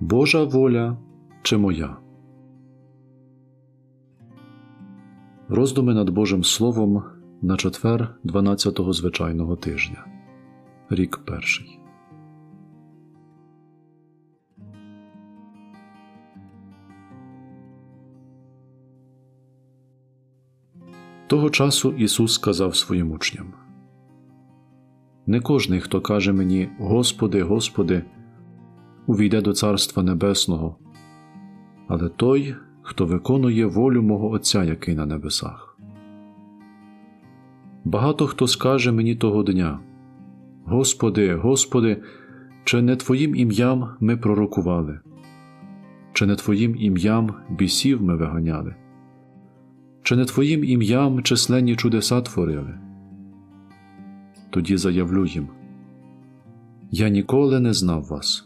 Божа воля чи моя? Роздуми над Божим Словом на четвер 12-го звичайного тижня. Рік перший. Того часу Ісус сказав своїм учням: Не кожний, хто каже мені, Господи, Господи, увійде до Царства Небесного, але той, хто виконує волю мого Отця, який на небесах. Багато хто скаже мені того дня: Господи, Господи, чи не Твоїм ім'ям ми пророкували, чи не Твоїм ім'ям бісів ми виганяли, чи не Твоїм ім'ям численні чудеса творили? Тоді заявлю їм: Я ніколи не знав вас.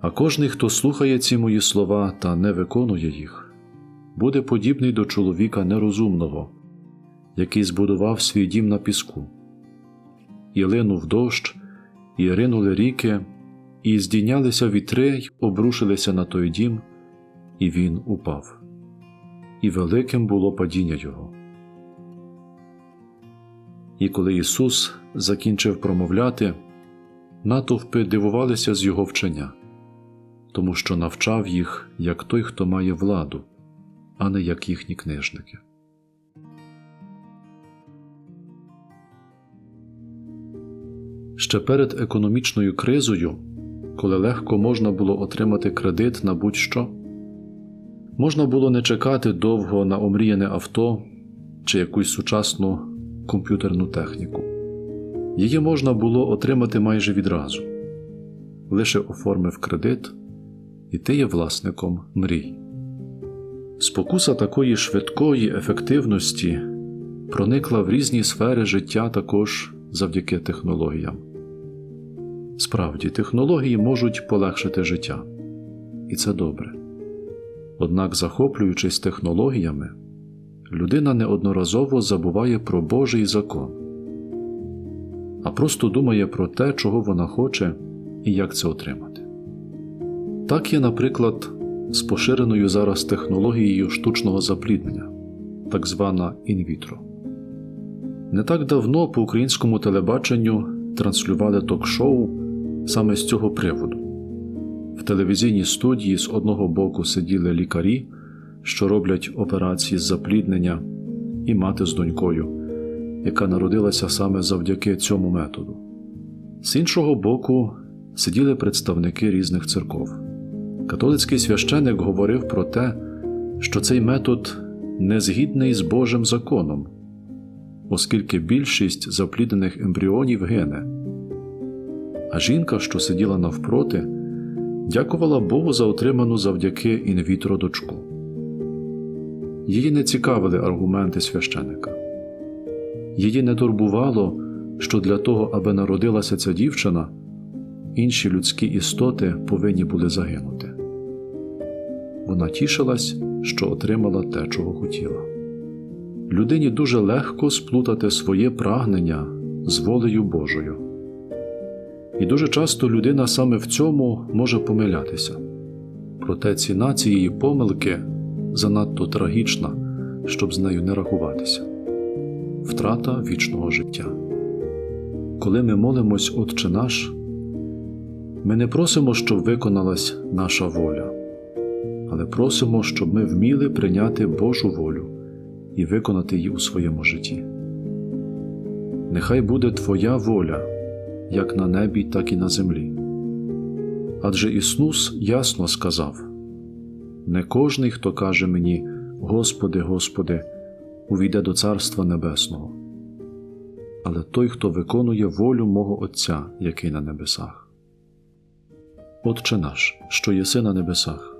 А кожний, хто слухає ці мої слова та не виконує їх, буде подібний до чоловіка нерозумного, який збудував свій дім на піску, і линув дощ, і ринули ріки, і здійнялися вітри й обрушилися на той дім, і він упав. І великим було падіння його. І коли Ісус закінчив промовляти, натовпи дивувалися з Його вчення тому що навчав їх як той, хто має владу, а не як їхні книжники. Ще перед економічною кризою, коли легко можна було отримати кредит на будь-що, можна було не чекати довго на омріяне авто чи якусь сучасну комп'ютерну техніку. Її можна було отримати майже відразу, лише оформив кредит і ти є власником мрій. Спокуса такої швидкої ефективності проникла в різні сфери життя також завдяки технологіям. Справді, технології можуть полегшити життя, і це добре. Однак, захоплюючись технологіями, людина неодноразово забуває про Божий закон, а просто думає про те, чого вона хоче і як це отримати. Так є, наприклад, з поширеною зараз технологією штучного запліднення, так звана інвітро. Не так давно по українському телебаченню транслювали ток-шоу саме з цього приводу. В телевізійній студії з одного боку сиділи лікарі, що роблять операції з запліднення, і мати з донькою, яка народилася саме завдяки цьому методу. З іншого боку сиділи представники різних церков. Католицький священик говорив про те, що цей метод не згідний з Божим законом, оскільки більшість запліднених ембріонів гине. А жінка, що сиділа навпроти, дякувала Богу за отриману завдяки інвітро дочку. Її не цікавили аргументи священика. Її не турбувало, що для того, аби народилася ця дівчина, інші людські істоти повинні були загинути. Вона тішилась, що отримала те, чого хотіла. Людині дуже легко сплутати своє прагнення з волею Божою. І дуже часто людина саме в цьому може помилятися. Проте ціна цієї помилки занадто трагічна, щоб з нею не рахуватися втрата вічного життя. Коли ми молимось, Отче наш, ми не просимо, щоб виконалась наша воля, але просимо, щоб ми вміли прийняти Божу волю і виконати її у своєму житті. Нехай буде Твоя воля, як на небі, так і на землі. Адже Ісус ясно сказав: Не кожний, хто каже мені, Господи, Господи, увійде до Царства Небесного, але той, хто виконує волю мого Отця, який на небесах. Отче наш, що єси на небесах,